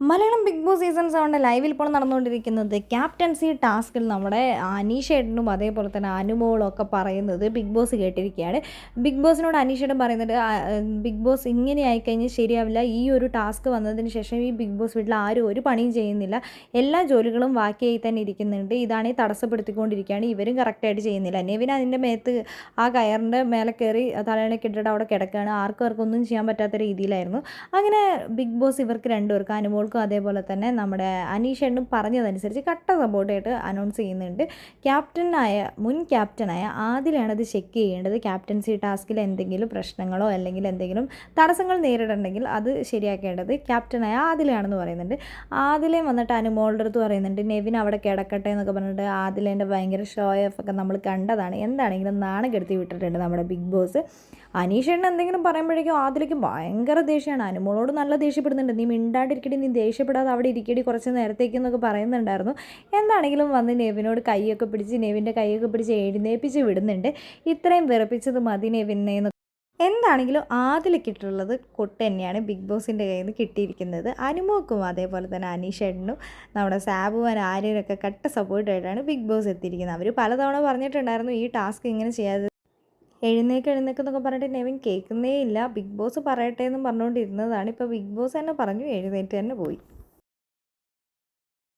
Malayalam big Boss season സെവന്റെ ലൈവിൽ ഇപ്പോൾ നടന്നുകൊണ്ടിരിക്കുന്നത് ക്യാപ്റ്റൻസി ടാസ്കിൽ നമ്മുടെ അനീഷേട്ടനും അതേപോലെ തന്നെ അനുമോളും ഒക്കെ പറയുന്നത് ബിഗ് ബോസ് കേട്ടിരിക്കുകയാണ്. ബിഗ് ബോസിനോട് അനീഷേട്ടൻ പറയുന്നത് ബിഗ് ബോസ് ഇങ്ങനെ ആയിക്കഴിഞ്ഞാൽ ശരിയാവില്ല. ഈ ഒരു ടാസ്ക് വന്നതിന് ശേഷം ഈ ബിഗ് ബോസ് വീട്ടിൽ ആരും ഒരു പണിയും ചെയ്യുന്നില്ല. എല്ലാ ജോലികളും ബാക്കിയായി തന്നെ ഇരിക്കുന്നുണ്ട്. ഇതാണെങ്കിൽ തടസ്സപ്പെടുത്തിക്കൊണ്ടിരിക്കുകയാണ്. ഇവരും കറക്റ്റായിട്ട് ചെയ്യുന്നില്ല. നെവിൻ അതിന്റെ മേത്ത് ആ കയറിന്റെ മേലെ കയറി തലയിണയ്ക്ക് ഇട്ടിട്ട് അവിടെ കിടക്കുകയാണ്. ആർക്കും ആർക്കും ഒന്നും ചെയ്യാൻ പറ്റാത്ത രീതിയിലായിരുന്നു. അങ്ങനെ ബിഗ് ബോസ് ഇവർക്ക് രണ്ടുപേർക്കും അനുമോൾക്കും അതേപോലെ തന്നെ നമ്മുടെ അനീഷണ്ണും പറഞ്ഞതനുസരിച്ച് കട്ട സപ്പോർട്ടായിട്ട് അനൗൺസ് ചെയ്യുന്നുണ്ട്. ക്യാപ്റ്റനായ മുൻ ക്യാപ്റ്റനായ ആദിലാണ് അത് ചെക്ക് ചെയ്യേണ്ടത്. ക്യാപ്റ്റൻസി ടാസ്കിൽ എന്തെങ്കിലും പ്രശ്നങ്ങളോ അല്ലെങ്കിൽ എന്തെങ്കിലും തടസ്സങ്ങൾ നേരിടണമെങ്കിൽ അത് ശരിയാക്കേണ്ടത് ക്യാപ്റ്റനായ ആദിലയാണെന്ന് പറയുന്നുണ്ട്. ആദിലയും വന്നിട്ട് അനുമോളുടെ അടുത്ത് പറയുന്നുണ്ട് നെവിൻ അവിടെ കിടക്കട്ടെ എന്നൊക്കെ പറഞ്ഞിട്ട് ആദിലേന്റെ ഭയങ്കര ഷോ ഓഫ് ഒക്കെ നമ്മൾ കണ്ടതാണ്. എന്താണെങ്കിലും നാണം കെടുത്തി വിട്ടിട്ടുണ്ട് നമ്മുടെ ബിഗ് ബോസ് അനീഷേട്ടൻ എന്തെങ്കിലും പറയുമ്പോഴേക്കും ആദിലേക്ക് ഭയങ്കര ദേഷ്യമാണ് അനുമോളോട് നല്ല ദേഷ്യപ്പെടുന്നുണ്ട്. നീ മിണ്ടാണ്ടിരിക്കട്ടെ നീ ദേഷ്യപ്പെടാതെ അവിടെ ഇരിക്കടി കുറച്ച് നേരത്തേക്ക് എന്നൊക്കെ പറയുന്നുണ്ടായിരുന്നു. എന്താണെങ്കിലും വന്ന് നെവിനോട് കൈയൊക്കെ പിടിച്ച് നെവിന്റെ കൈയൊക്കെ പിടിച്ച് എഴുന്നേപ്പിച്ച് വിടുന്നുണ്ട്. ഇത്രയും വിറപ്പിച്ചത് മതി നെവിനെ എന്താണെങ്കിലും കിട്ടിയിട്ടുള്ളത് കൊട്ട് തന്നെയാണ് ബിഗ് ബോസിന്റെ കയ്യിൽ നിന്ന് കിട്ടിയിരിക്കുന്നത്. അനുമോക്കും അതേപോലെ തന്നെ അനീഷേട്ടനും നമ്മുടെ സാബുവാൻ ആര്യനൊക്കെ കട്ട സപ്പോർട്ടായിട്ടാണ് ബിഗ് ബോസ് എത്തിയിരിക്കുന്നത്. അവർ പലതവണ പറഞ്ഞിട്ടുണ്ടായിരുന്നു ഈ ടാസ്ക് ഇങ്ങനെ ചെയ്യാതെ എഴുന്നേക്ക് എഴുന്നേക്ക് എന്നൊക്കെ പറഞ്ഞിട്ട് നെവിൻ കേൾക്കുന്നേ ഇല്ല ബിഗ് ബോസ് പറയട്ടെ എന്നും പറഞ്ഞുകൊണ്ടിരുന്നതാണ് ഇപ്പോൾ ബിഗ് ബോസ് തന്നെ പറഞ്ഞു എഴുന്നേറ്റ് തന്നെ പോയി.